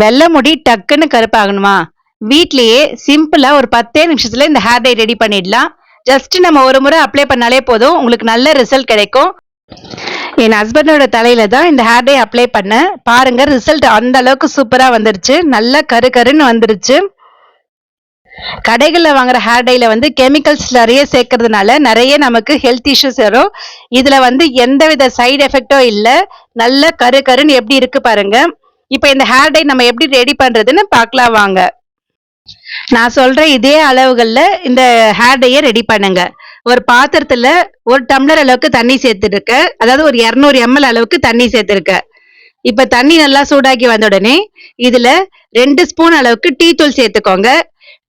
வெள்ளை முடி டக்குன்னு கருப்பாகணுமா? வீட்லயே சிம்பிளா ஒரு பத்தே நிமிஷத்துல இந்த ஹேர் டை ரெடி பண்ணிடலாம். ஜஸ்ட் நம்ம ஒரு முறை அப்ளை பண்ணாலே போதும். உங்களுக்கு நல்ல ரிசல்ட் கிடைக்கும். என் ஹஸ்பண்டோட தலையில தான் இந்த ஹேர் டை அப்ளை பண்ணேன். பாருங்க ரிசல்ட் அந்த அளவுக்கு சூப்பரா வந்துருச்சு. நல்ல கரு கருன்னு வந்துருச்சு. கடைகளில் வாங்குற ஹேர் டைல வந்து கெமிக்கல்ஸ் நிறைய சேர்க்கறதுனால நிறைய நமக்கு ஹெல்த் இஷ்யூஸ் வரும். இதுல வந்து எந்தவித சைடு எஃபெக்டோ இல்லை. நல்ல கரு கருன்னு எப்படி இருக்கு பாருங்க. இப்போ இந்த ஹேர் டை நம்ம எப்படி ரெடி பண்றதுன்னு பார்க்கலாம் வாங்க. நான் சொல்ற இதே அளவுகளில் இந்த ஹேர் டையை ரெடி பண்ணுங்க. ஒரு பாத்திரத்துல ஒரு டம்ளர் அளவுக்கு தண்ணி சேர்த்துருக்க அதாவது ஒரு இரநூறு எம்எல் அளவுக்கு தண்ணி சேர்த்துருக்க. இப்ப தண்ணி நல்லா சூடாக்கி வந்த உடனே இதுல ரெண்டு ஸ்பூன் அளவுக்கு டீ தூள் சேர்த்துக்கோங்க.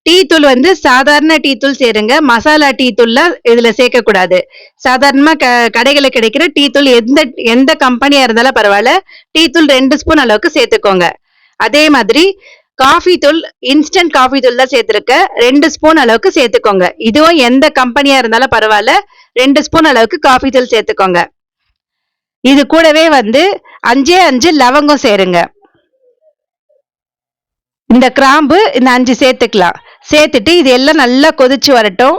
டீ தூள் வந்து சாதாரண டீ தூள் சேருங்க. மசாலா டீ தூள்லாம் இதுல சேர்க்க கூடாது சாதாரணமா க கடைகளில் கிடைக்கிற டீ தூள் எந்த எந்த கம்பெனியா இருந்தாலும் பரவாயில்ல. டீ தூள் ரெண்டு ஸ்பூன் அளவுக்கு சேர்த்துக்கோங்க. அதே மாதிரி காஃபி தூள் இன்ஸ்டன்ட் காஃபி தூள் தான் சேர்த்துருக்க. ரெண்டு ஸ்பூன் அளவுக்கு சேர்த்துக்கோங்க. இதுவும் எந்த கம்பெனியா இருந்தாலும் பரவாயில்ல. ரெண்டு ஸ்பூன் அளவுக்கு காஃபி தூள் சேர்த்துக்கோங்க. இது கூடவே வந்து அஞ்சே அஞ்சு லவங்கம் சேருங்க. இந்த கிராம்பு இந்த அஞ்சு சேர்த்துக்கலாம். சேர்த்துட்டு இது எல்லாம் நல்லா கொதிச்சு வரட்டும்.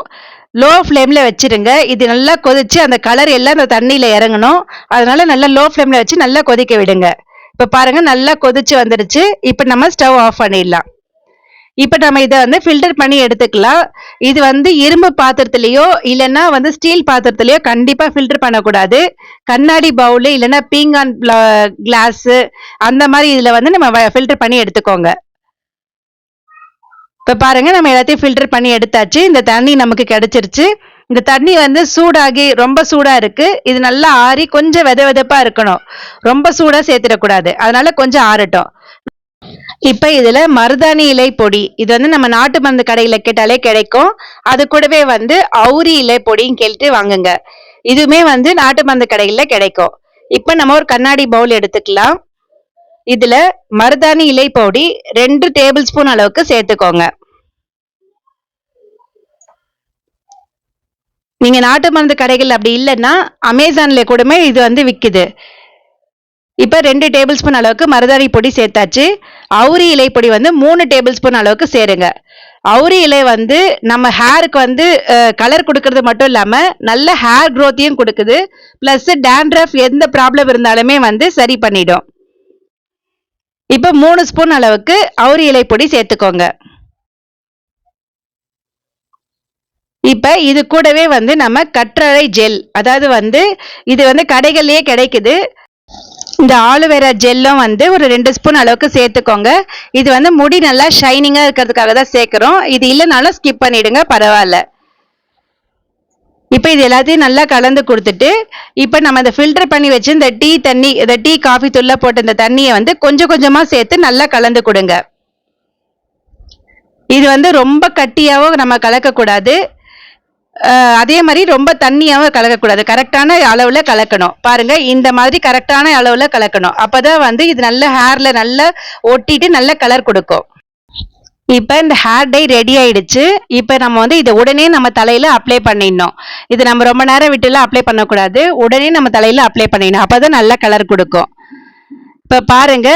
லோ ஃப்ளேமில் வச்சுருங்க. இது நல்லா கொதிச்சு அந்த கலர் எல்லாம் அந்த தண்ணியில் இறங்கணும். அதனால நல்லா லோ ஃப்ளேமில் வச்சு நல்லா கொதிக்க விடுங்க. இப்போ பாருங்கள் நல்லா கொதிச்சு வந்துடுச்சு இப்போ நம்ம ஸ்டவ் ஆஃப் பண்ணிடலாம். இப்போ நம்ம இதை வந்து ஃபில்டர் பண்ணி எடுத்துக்கலாம். இது வந்து இரும்பு பாத்திரத்துலேயோ இல்லைன்னா வந்து ஸ்டீல் பாத்திரத்துலேயோ கண்டிப்பாக ஃபில்டர் பண்ணக்கூடாது. கண்ணாடி பவுலு இல்லைன்னா பீங்கான் கிளாஸு அந்த மாதிரி இதில் வந்து நம்ம ஃபில்டர் பண்ணி எடுத்துக்கோங்க. இப்போ பாருங்கள் நம்ம எல்லாத்தையும் ஃபில்டர் பண்ணி எடுத்தாச்சு. இந்த தண்ணி நமக்கு கிடச்சிருச்சு. இந்த தண்ணி வந்து சூடாகி ரொம்ப சூடாக இருக்குது இது நல்லா ஆறி கொஞ்சம் வெத வெதப்பாக இருக்கணும். ரொம்ப சூடாக சேர்த்துடக்கூடாது. அதனால கொஞ்சம் ஆறட்டும். இப்போ இதில் மருதாணி இலை பொடி இது வந்து நம்ம நாட்டு மருந்து கடையில் கேட்டாலே கிடைக்கும். அது கூடவே வந்து அவுரி இலை பொடின்னு கேட்டு வாங்குங்க. இதுவுமே வந்து நாட்டு மருந்து கடையில் கிடைக்கும். இப்போ நம்ம ஒரு கண்ணாடி பவுல் எடுத்துக்கலாம். இதில் மருதாணி இலை பொடி ரெண்டு டேபிள் ஸ்பூன் அளவுக்கு சேர்த்துக்கோங்க. நீங்க நாட்டு மருந்து கடைகள் அப்படி இல்லைன்னா அமேசான்ல கூடமே இது வந்து விற்குது இப்போ ரெண்டு டேபிள் ஸ்பூன் அளவுக்கு மருதாணி பொடி சேர்த்தாச்சு. அவுரி இலை பொடி வந்து மூணு டேபிள் ஸ்பூன் அளவுக்கு சேருங்க. அவுரி இலை வந்து நம்ம ஹேருக்கு வந்து கலர் கொடுக்கறது மட்டும் இல்லாமல் நல்ல ஹேர் க்ரோத்தையும் கொடுக்குது. ப்ளஸ் டேண்ட்ரஃப் எந்த ப்ராப்ளம் இருந்தாலுமே வந்து சரி பண்ணிடும். இப்போ மூணு ஸ்பூன் அளவுக்கு அவுரி இலை பொடி சேர்த்துக்கோங்க. இப்போ இது கூடவே வந்து நம்ம கற்றரை ஜெல். அதாவது வந்து இது வந்து கடைகள்லேயே கிடைக்குது. இந்த ஆலுவேரா ஜெல்லும் வந்து ஒரு ரெண்டு ஸ்பூன் அளவுக்கு சேர்த்துக்கோங்க. இது வந்து முடி நல்லா ஷைனிங்காக இருக்கிறதுக்காக தான் சேர்க்குறோம். இது இல்லைனாலும் ஸ்கிப் பண்ணிவிடுங்க பரவாயில்ல. இப்போ இது எல்லாத்தையும் நல்லா கலந்து கொடுத்துட்டு இப்போ நம்ம அதை ஃபில்டர் பண்ணி வச்சு இந்த டீ தண்ணி இந்த டீ காஃபி துள்ள போட்ட இந்த தண்ணியை வந்து கொஞ்சம் கொஞ்சமாக சேர்த்து நல்லா கலந்து கொடுங்க. இது வந்து ரொம்ப கட்டியாகவும் நம்ம கலக்கக்கூடாது. அதே மாதிரி ரொம்ப தண்ணியாகவும் கலக்கக்கூடாது. கரெக்டான அளவில் கலக்கணும். பாருங்க இந்த மாதிரி கரெக்டான அளவில் கலக்கணும். அப்போதான் வந்து இது நல்ல ஹேரில் நல்லா ஒட்டிட்டு நல்ல கலர் கொடுக்கும். இப்போ இந்த ஹேர் டை ரெடி ஆயிடுச்சு. இப்போ நம்ம வந்து இதை உடனே நம்ம தலையில் அப்ளை பண்ணிடணும். இது நம்ம ரொம்ப நேரம் விட்டுலாம் அப்ளை பண்ணக்கூடாது. உடனே நம்ம தலையில் அப்ளை பண்ணிடணும். அப்போதான் நல்ல கலர் கொடுக்கும். இப்போ பாருங்க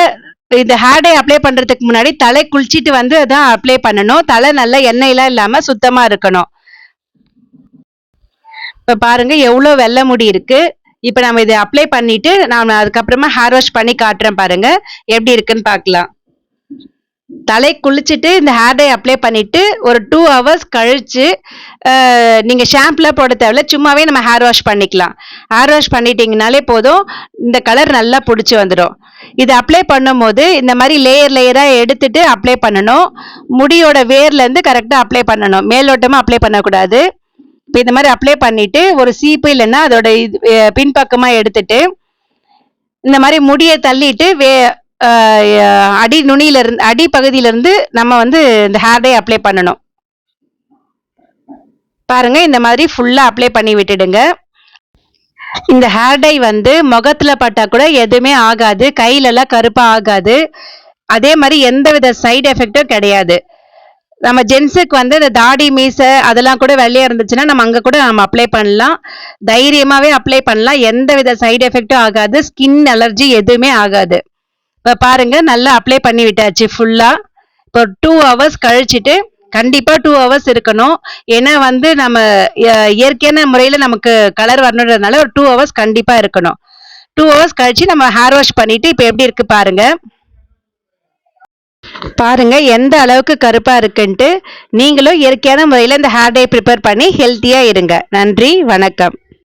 இந்த ஹேர் டை அப்ளை பண்ணுறதுக்கு முன்னாடி தலை குளிச்சிட்டு வந்து அதான் அப்ளை பண்ணணும். தலை நல்லா எண்ணெயெலாம் இல்லாமல் சுத்தமாக இருக்கணும். இப்போ பாருங்க எவ்வளோ வெள்ளை முடி இருக்கு. இப்போ நம்ம இதை அப்ளை பண்ணிட்டு நான் அதுக்கப்புறமா ஹேர் வாஷ் பண்ணி காட்டுறேன் பாருங்க. எப்படி இருக்குன்னு பார்க்கலாம். தலை குளிச்சுட்டு இந்த ஹேர் டை அப்ளை பண்ணிட்டு ஒரு டூ ஹவர்ஸ் கழிச்சு நீங்க ஷாம்புலாம் போட தேவையில்ல சும்மாவே நம்ம ஹேர் வாஷ் பண்ணிக்கலாம். ஹேர் வாஷ் பண்ணிட்டீங்கனாலே போதும் இந்த கலர் நல்லா பிடிச்சி வந்துடும். இது அப்ளை பண்ணும்போது இந்த மாதிரி லேயர் லேயராக எடுத்துட்டு அப்ளை பண்ணணும். முடியோட வேர்லேருந்து கரெக்டாக அப்ளை பண்ணணும். மேலோட்டமாக அப்ளை பண்ணக்கூடாது. இப்போ இந்த மாதிரி அப்ளை பண்ணிட்டு ஒரு சீப்பு இல்லைன்னா அதோட இது பின்பக்கமாக எடுத்துட்டு இந்த மாதிரி முடியை தள்ளிட்டு வே அடி நுனியில இருந்து அடி பகுதியில இருந்து நம்ம வந்து இந்த ஹேர் டை அப்ளை பண்ணணும். பாருங்க இந்த மாதிரி ஃபுல்லா அப்ளை பண்ணி விட்டுடுங்க. இந்த ஹேர் டை வந்து முகத்துல பட்டா கூட எதுவுமே ஆகாது கையிலலாம் கருப்பாக கருப்பா ஆகாது. அதே மாதிரி எந்த வித சைடு எஃபெக்டும் கிடையாது. நம்ம ஜென்ஸுக்கு வந்து இந்த தாடி மீசை அதெல்லாம் கூட வெள்ளையாக இருந்துச்சுன்னா நம்ம அங்கே கூட நம்ம அப்ளை பண்ணலாம். தைரியமாகவே அப்ளை பண்ணலாம். எந்த வித சைடு எஃபெக்டும் ஆகாது. ஸ்கின் அலர்ஜி எதுவுமே ஆகாது. இப்போ பாருங்கள் நல்லா அப்ளை பண்ணி விட்டாச்சு ஃபுல்லாக இப்போ டூ ஹவர்ஸ் கழிச்சிட்டு கண்டிப்பாக டூ ஹவர்ஸ் இருக்கணும். ஏன்னா வந்து நம்ம இயற்கையான முறையில் நமக்கு கலர் வரணுன்றதுனால ஒரு டூ ஹவர்ஸ் கண்டிப்பாக இருக்கணும். டூ ஹவர்ஸ் கழிச்சு நம்ம ஹேர் வாஷ் பண்ணிவிட்டு இப்போ எப்படி இருக்குது பாருங்கள் பாருங்கள் எந்த அளவுக்கு கருப்பாக இருக்குன்ட்டு நீங்களும் இயற்கையான முறையில் இந்த ஹேர் டே ப்ரிப்பேர் பண்ணி ஹெல்த்தியாக இருங்க. நன்றி வணக்கம்.